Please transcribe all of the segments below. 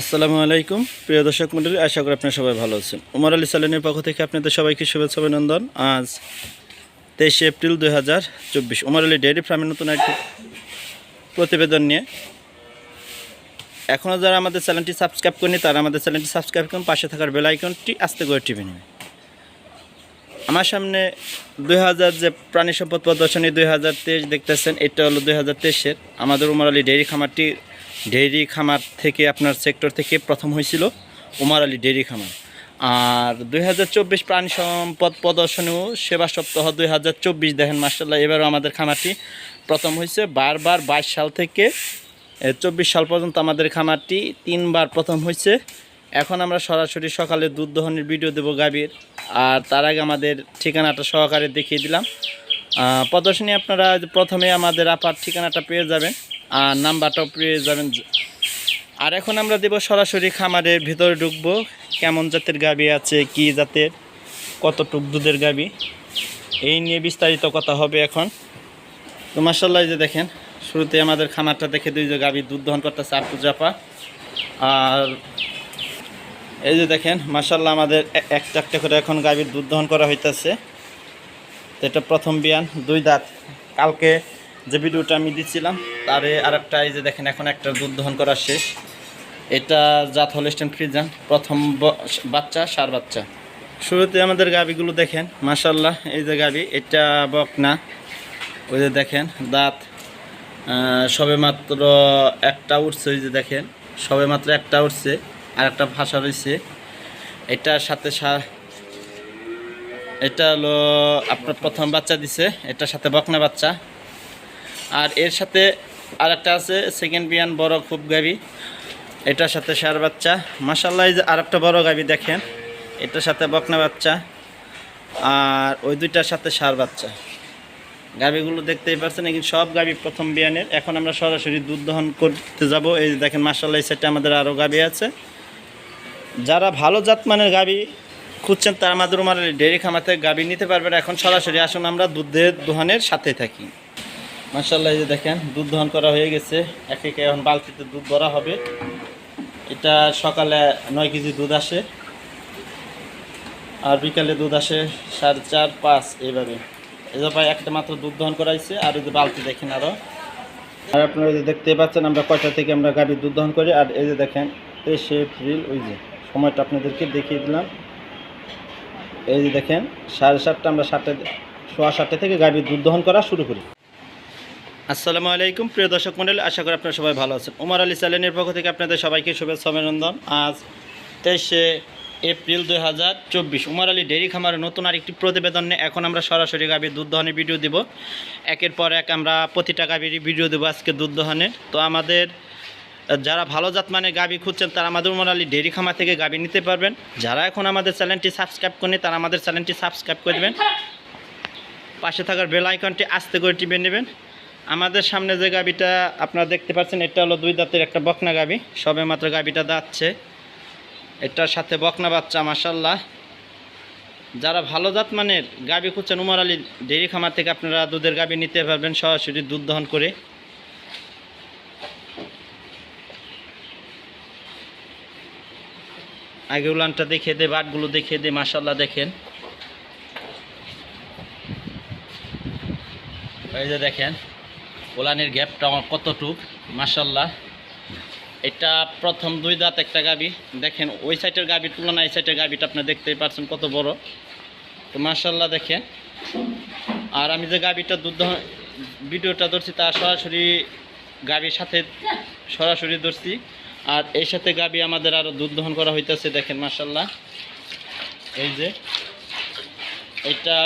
আসসালামু আলাইকুম। প্রিয় দর্শক মন্ডলী আশা করি আপনারা সবাই ভালো আছেন। উমর আলী সালানের পক্ষ থেকে আপনাদের সবাইকে শুভেচ্ছা অভিনন্দন। আজ তেইশে এপ্রিল দুই হাজার চব্বিশ। উমর আলী ডেয়ারি ফার্মের নতুন একটি প্রতিবেদন নিয়ে। এখনও যারা আমাদের চ্যানেলটি সাবস্ক্রাইব করেনি তারা আমাদের চ্যানেলটি সাবস্ক্রাইব করুন, পাশে থাকার বেল আইকনটি আস্তে করে টিপে নেবে আমার সামনে দুই হাজার যে প্রাণী সম্পদ প্রদর্শনী দুই হাজার তেইশ দেখতেছেন, এটা হলো দুই হাজার তেইশের। আমাদের উমর আলী ডেয়ারি খামারটি ডেয়ারি খামার থেকে আপনার সেক্টর থেকে প্রথম হয়েছিল উমার আলী ডেয়ারি খামার। আর দুই হাজার চব্বিশ প্রাণী সম্পদ প্রদর্শনীও সেবা সপ্তাহ দুই হাজার চব্বিশ দেখেন মার্শাল্লাহ এবারও আমাদের খামারটি প্রথম হয়েছে। বারবার বাইশ সাল থেকে চব্বিশ সাল পর্যন্ত আমাদের খামারটি তিনবার প্রথম হয়েছে। এখন আমরা সরাসরি সকালে দুধ দহনের ভিডিও দেবো গাভীর। আর তার আগে আমাদের ঠিকানাটা সহকারে দেখিয়ে দিলাম। প্রদর্শনী আপনারা প্রথমে আমাদের আপার ঠিকানাটা পেয়ে যাবেন। আর নাম্বারটাও পেয়ে যাবেন আর এখন আমরা দেব সরাসরি খামারের ভিতরে ঢুকবো। কেমন জাতের গাবি আছে, কি জাতের, কতটুক দুধের গাবি? এই নিয়ে বিস্তারিত কথা হবে এখন। তো মার্শাল্লাহ যে দেখেন শুরুতে আমাদের খামারটা দেখে দুই যে গাভী দুধ দহন করতেছে আপু জাপা আর এই যে দেখেন মার্শাল্লাহ আমাদের একটা একটা করে এখন গাভীর দুধ দহন করা হইতেছে। এটা প্রথম বিয়ান, দুই দাঁত। কালকে যে ভিডিওটা আমি দিচ্ছিলাম তারে আরেকটা এই যে দেখেন, এখন একটা দুধ দহন করা শেষ। এটা জাত হলস্টেন ফ্রিজান, প্রথম বাচ্চা, সার বাচ্চা। শুরুতে আমাদের গাভিগুলো দেখেন মাশাল্লাহ এই যে গাভি এটা বকনা। ওই যে দেখেন, দাঁত সবে মাত্র একটা উঠছে ওই যে দেখেন, সবে মাত্র একটা উঠছে আর একটা ভাষা রয়েছে এটার সাথে এটা হলো আপনার প্রথম বাচ্চা দিছে, এটার সাথে বকনা বাচ্চা। আর এর সাথে আর একটা আছে সেকেন্ড বিয়ান বড় খুব গাবি। এটার সাথে সার বাচ্চা। মাসাল্লাহ আর একটা বড় গাবি দেখেন। এটার সাথে বকনা বাচ্চা। আর ওই দুইটার সাথে সার বাচ্চা। গাবিগুলো দেখতেই পাচ্ছেন কিন্তু সব গাবি প্রথম বিয়ানের। এখন আমরা সরাসরি দুধ দহন করতে যাব। এই দেখেন মাসাল্লাহ সেটে আমাদের আরও গাবি আছে। যারা ভালো জাতমানের গাবি খুঁজছেন, তারা আমাদের খামার থেকে গাবি নিতে পারবেন। এখন সরাসরি আসুন, আমরা দুধের দোহানের সাথে থাকি। মার্শাল্লাহ এই যে দেখেন, দুধ দহন করা হয়ে গেছে। এক একে এখন বালতিতে দুধ ভরা হবে। এটা সকালে নয় কেজি দুধ আসে, আর বিকালে দুধ আসে সাড়ে চার, পাঁচ, এইভাবে। এই যে ভাই, একটা মাত্র দুধ দহন করাইছে, আর যে বালতি দেখেন আরও আর আপনারা যে দেখতে পাচ্ছেন, আমরা কয়টা থেকে আমরা গাভীর দুধ দহন করি, আর এই যে দেখেন, তেইশে এপ্রিল, ওই যে সময়টা আপনাদেরকে দেখিয়ে দিলাম। এই যে দেখেন, সাড়ে সাতটা, আমরা সাতটা, সোয়া সাতটা থেকে গাভীর দুধ দহন করা শুরু করি। আসসালামু আলাইকুম। প্রিয় দর্শক মন্ডলী আশা করি আপনারা সবাই ভালো আছেন। উমার আলী চ্যানেলের পক্ষ থেকে আপনাদের সবাইকে শুভেচ্ছা অভিনন্দন। আজ তেইশে এপ্রিল দুই হাজার চব্বিশ। উমার আলী ডেয়ারি খামারের নতুন আরেকটি প্রতিবেদন নিয়ে এখন আমরা সরাসরি গাভীর দুধ দহনের ভিডিও দিব। একের পর এক আমরা প্রতিটা গাভীর ভিডিও দেবো আজকে দুধ দহনের। তো আমাদের, যারা ভালো জাত মানে গাভী খুঁজছেন, তারা আমাদের উমর আলী ডেয়ারি খামার থেকে গাভী নিতে পারবেন। যারা এখন আমাদের চ্যানেলটি সাবস্ক্রাইব করেনি তারা আমাদের চ্যানেলটি সাবস্ক্রাইব করবেন। পাশে থাকার বেল আইকনটি আস্তে করে টিপে নেবেন। আমাদের সামনে যে গাবিটা আপনারা দেখতে পাচ্ছেন, এটা হলো দুই দাঁতের একটা বকনা গাবি। সবে মাত্র গাবিটা দাঁতছে। এটার সাথে বকনা বাচ্চা মাসাল্লাহ যারা ভালো জাত মানের গাবি খুঁজছেন, উমর আলী ডেয়ারি খামার থেকে আপনারা দুধের গাবি নিতে পারবেন, সরাসরি দুধ দহন করে। আগে উলানটা দেখে দে, বাটগুলো দেখে দে মাসাল্লাহ দেখেন। এই যে দেখেন ওলানের গ্যাপটা আমার কতটুক? মাসাল্লাহ এটা প্রথম দুই দাঁত একটা গাবি। দেখেন, ওই সাইডের গাবির তুলনায় এই সাইডের গাবিটা আপনি দেখতেই পাচ্ছেন কত বড়। তো মাসাল্লাহ দেখেন। আর আমি যে গাবিটা দুধ ভিডিওটা ধরছি তা সরাসরি গাবির সাথে সরাসরি ধরছি। আর এই সাথে গাবি আমাদের আরও দুধ দহন করা হইতেছে, দেখেন মাসাল্লাহ এই যে, এটা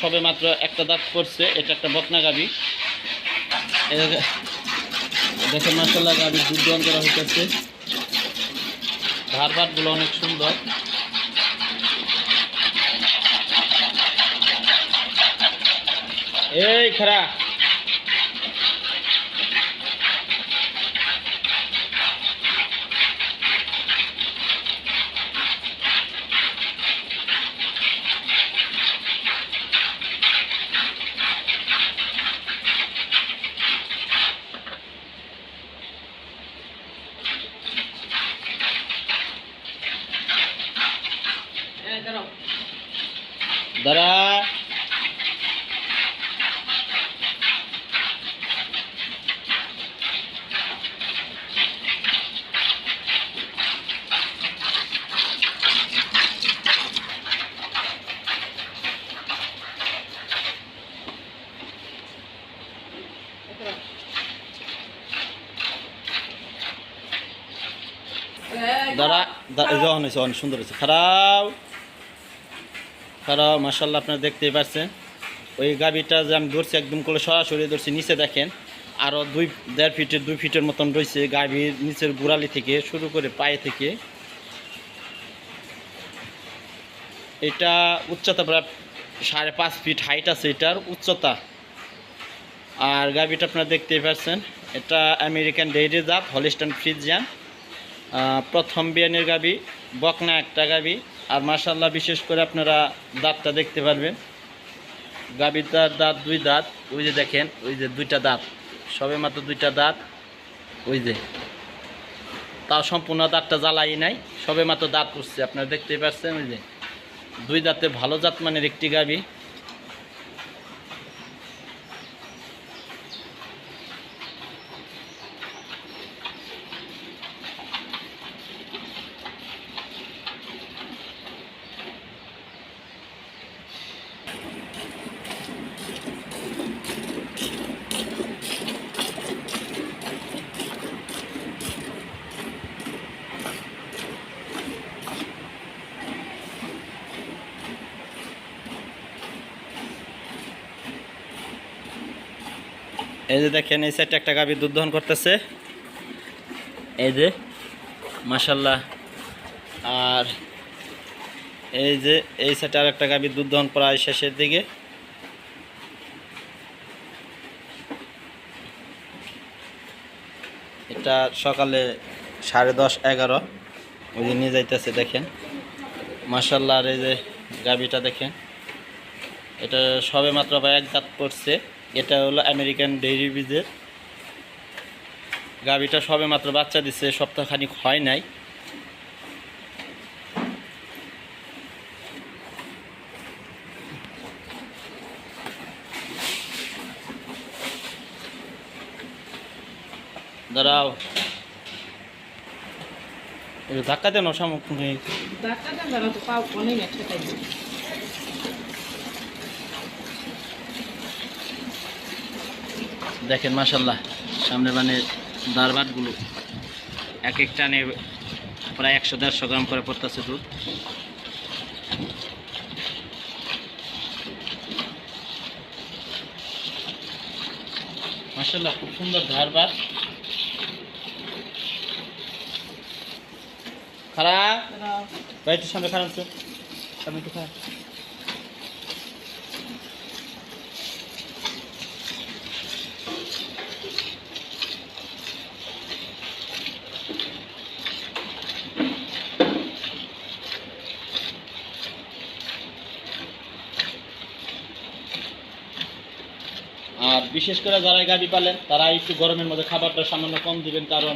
সবে মাত্র একটা দাঁত করছে, এটা একটা বকনা গাবি। দেখেন মাসাল্লাহ গাবির দুধ দহন করা হইতেছে। ধার ভাতগুলো অনেক সুন্দর। এই খারা দাঁড়া দাঁড়া দা- এই যে অন হয়েছে অনেক সুন্দর হয়েছে খারাপ খারাপ মার্শাল্লাহ আপনারা দেখতেই পাচ্ছেন ওই গাবিটা যে আমি ধরছি, একদম করে সরাসরি ধরছি, নিচে দেখেন আরও দুই, দেড় ফিটের, দুই ফিটের মতন রয়েছে গাভীর নিচের গোড়ালি থেকে শুরু করে পায়ে থেকে। এটা উচ্চতা প্রায় সাড়ে পাঁচ ফিট হাইট আছে এটার উচ্চতা। আর গাভিটা আপনারা দেখতেই পাচ্ছেন এটা আমেরিকান ডেইরি জাত, হলিস্টান ফ্রিজিয়ান। প্রথম বিয়ানের গাবি বকনা একটা গাবি আর মাশাল্লাহ বিশেষ করে আপনারা দাঁতটা দেখতে পারবেন। গাবিতার দাঁত দুই দাঁত, ওই যে দেখেন, ওই যে দুইটা দাঁত। সবে মাত্র দুইটা দাঁত, ওই যে। তাও সম্পূর্ণ দাঁতটা জ্বালাই নাই, সবে মাত্র দাঁত করছে, আপনারা দেখতেই পাচ্ছেন, ওই যে। দুই দাঁতে ভালো জাত মানের একটি গাবি এই যে দেখেন, এই সাইডে একটা গাভী দুধ দহন করতেছে। এই যে মাসাল্লাহ আর এই যে, এই সাইডে আর একটা গাভী দুধ দহন প্রায় শেষের দিকে। এটা সকালে সাড়ে দশ, এগারো। ওই যে নিয়ে যাইতেছে, দেখেন। মাসাল্লাহ আর এই যে গাভীটা দেখেন। এটা সবে মাত্র বা এক দাঁত পড়ছে। এটা হলো আমেরিকান ডেইরি বীজের গাভিটা সবে মাত্র বাচ্চা দিচ্ছে সপ্তাহখানিক হয় নাই। দাঁড়াও। ধাক্কা দেন সামগ্রিক ডাক্তারটা দাঁড়া তো পাও অনেক একটা টাইম দেখেন মাসাল্লাহ সামনে মানে দারবাটগুলো এক এক টানে প্রায় একশো দেড়শো গ্রাম করে পড়তেছে দুধ। মাসাল্লাহ খুব সুন্দর ধারবার খারাপ? ভাই একটু সামনে খারাপ তো? সামনে একটু খারাপ আর বিশেষ করে যারা গাড়ি পালেন, তারা একটু গরমের মধ্যে খাবারটা সামান্য কম দিবেন কারণ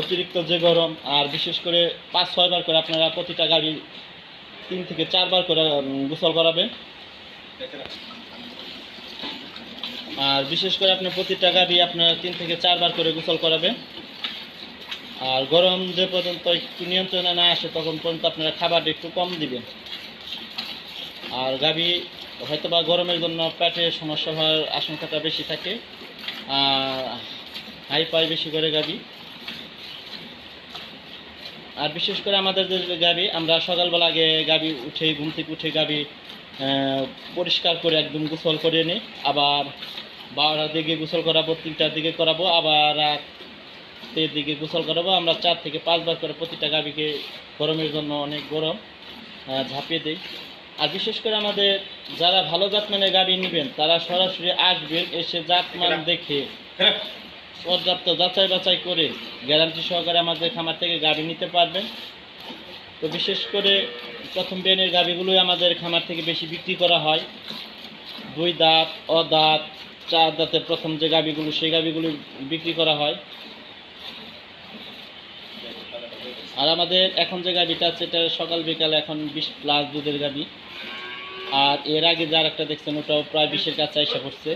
অতিরিক্ত যে গরম, আর বিশেষ করে পাঁচ ছয়বার করে আপনারা প্রতিটা গাড়ি তিন থেকে চারবার করে গোসল করাবেন। আর বিশেষ করে আপনি প্রতিটা গাড়ি আপনারা তিন থেকে চারবার করে গোসল করাবেন। আর গরম যে পর্যন্ত একটু নিয়ন্ত্রণে না আসে, তখন পর্যন্ত আপনারা খাবারটা একটু কম দিবেন। আর গাভী হয়তো বা গরমের জন্য পেটে সমস্যা হওয়ার আশঙ্কাটা বেশি থাকে। হাই পাই বেশি করে গাবি। আর বিশেষ করে আমাদের যে গাভী আমরা সকালবেলা আগে গাভী উঠে ঘুম থেকে উঠে আহ, পরিষ্কার করে একদম গোসল করে নিই। আবার বারোটার দিকে গোসল করাবো তিনটার দিকে করাবো আবার রাতের দিকে গোসল করাবো। আমরা চার থেকে পাঁচবার করে প্রতিটা গাভীকে গরমের জন্য অনেক গরম ঝাঁপিয়ে দিই। আর বিশেষ করে আমাদের যারা ভালো জাতমানের গাড়ি নেবেন তারা সরাসরি আসবেন এসে জাতমান দেখে পর্যাপ্ত যাচাই বাছাই করে গ্যারান্টি সহকারে আমাদের খামার থেকে গাড়ি নিতে পারবেন। তো বিশেষ করে প্রথম বেনের গাভিগুলোই আমাদের খামার থেকে বেশি বিক্রি করা হয়। দুই দাঁত অদাঁত চার দাঁতের প্রথম যে গাভিগুলো সেই গাভিগুলো বিক্রি করা হয়। আর আমাদের এখন যে গাভিটা আছে, এটা সকাল বিকাল এখন বিশ প্লাস দুধের গাভি আর এর আগে যার একটা দেখছেন, ওটাও প্রায় বিশের কাছে এসে পড়ছে।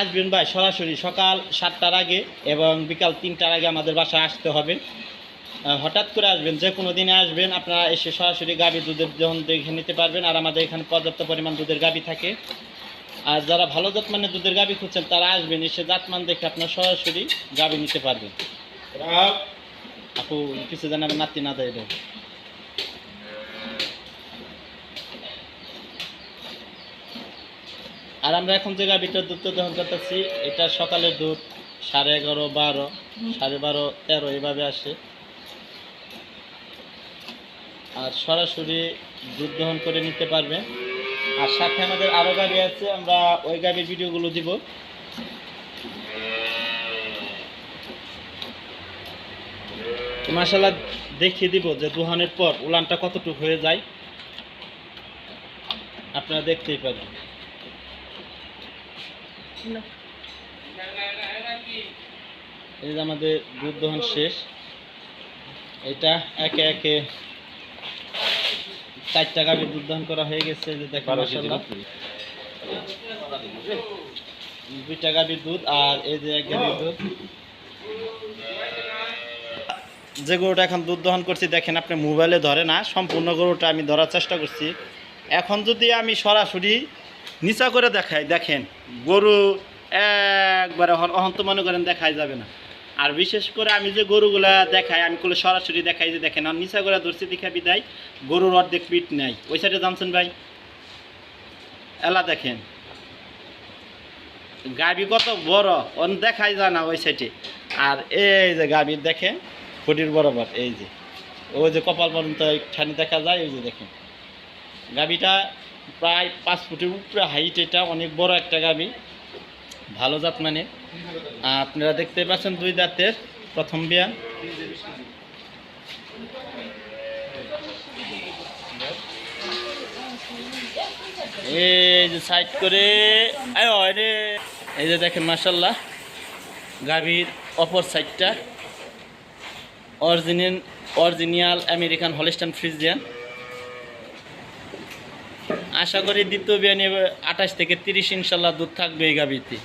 আসবেন ভাই, সরাসরি সকাল সাতটার আগে এবং বিকাল তিনটার আগে আমাদের বাসায় আসতে হবে। হঠাৎ করে আসবেন, যে কোনো দিনে আসবেন, আপনারা এসে সরাসরি গাভী দুধের যখন দেখে নিতে পারবেন। আর আমাদের এখানে পর্যাপ্ত পরিমাণ দুধের গাভী থাকে। আর যারা ভালো জাত মানে দুধের গাভী খুঁজছেন তারা আসবেন এসে জাতমান দেখে আপনার সরাসরি গাভী নিতে পারবেন। আপু কিছু জানে আমার নাতি না দেয় এটা আর আমরা এখন যে গাভীটার দুধ দহন করতেছি এটা সকালের দুধ সাড়ে এগারো বারো সাড়ে বারো তেরো এভাবে আসে। আর সরাসরি দুধ দহন করে নিতে পারবে আর সাথে আমাদের আরও গাড়ি আছে, আমরা ওই গাড়ির ভিডিওগুলো দিব। মাসাল্লাহ দেখিয়ে দিব যে দুহানের পর উলানটা কতটুকু হয়ে যায়। আপনারা দেখতেই পারেন এই যে আমাদের দুধ দহন শেষ। এটা একে একে চারটা গাভীর দুধ দহন করা হয়ে গেছে যে দেখেন মাশাআল্লাহ। দুইটা গাভীর দুধ আর এই যে এক গাভীর দুধ। যে গরুটা এখন দুধ দহন করছি দেখেন আপনি মোবাইলে ধরে না সম্পূর্ণ গরুটা আমি ধরার চেষ্টা করছি। এখন যদি আমি সরাসরি নিচা করে দেখাই দেখেন গরু একবারে হন- অহন্ত মনে করেন দেখাই যাবে না। আর বিশেষ করে আমি যে গরুগুলা দেখাই, আমি কোলে সরাসরি দেখাই যে দেখেন, আর নিচা করে ধরছি দেখা বিদায়, গরুর অর্ধেক পিঠ নাই। ওই সাইডে জানছেন ভাই? এলা দেখেন। গাবি কত বড়, অন দেখাই যায় না ওই সাইডে আর এই যে গাবির দেখেন, খুঁটির বরাবর, এই যে। ওই যে কপাল পর্যন্ত ঠানি দেখা যায় ওই যে দেখেন। গাবিটা প্রায় পাঁচ ফুটের উপরে হাইট এটা, অনেক বড় একটা গাবি ভালো জাত মানে আপনারা দেখতে পাচ্ছেন দুই দাঁতের প্রথম বিয়া। এই যে সাইড করে, এই যে দেখেন মাসাল্লাহ গাভীর অপর সাইডটা। Original original American Holstein Friesian. আশা করি দ্বিতীয় বিয়ানি আঠাশ থেকে তিরিশ ইনশাল্লাহ দুধ থাকবে এই গাভীতে।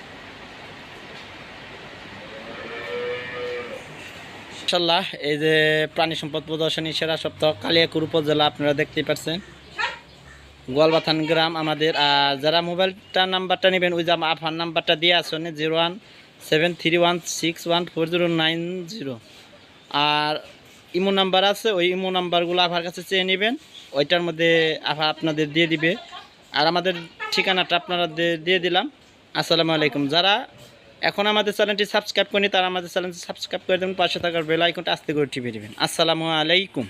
ইনশাল্লাহ এই যে প্রাণী সম্পদ প্রদর্শনী সেরা সপ্তাহ কালিয়াকুর উপজেলা, আপনারা দেখতেই পাচ্ছেন গোয়ালবাথান গ্রাম আমাদের, আর যারা মোবাইলটা নাম্বারটা নেবেন, ওই যে আফার নাম্বারটা দিয়ে আসুন zero one seven three one six one four zero nine zero. আর ইমো নাম্বার আছে, ওই ইমো নাম্বারগুলো আফার কাছে চেয়ে নেবেন, ওইটার মধ্যে আফা আপনাদের দিয়ে দিবে। আর আমাদের ঠিকানাটা আপনারা দিয়ে দিলাম। আসসালামু আলাইকুম। যারা এখন আমাদের চ্যানেলটি সাবস্ক্রাইব করেনি তারা আমাদের চ্যানেলটি সাবস্ক্রাইব করে দেবেন, পাশে থাকার বেল আইকনটা আস্তে করে টিপে দেবেন। আসসালামু আলাইকুম।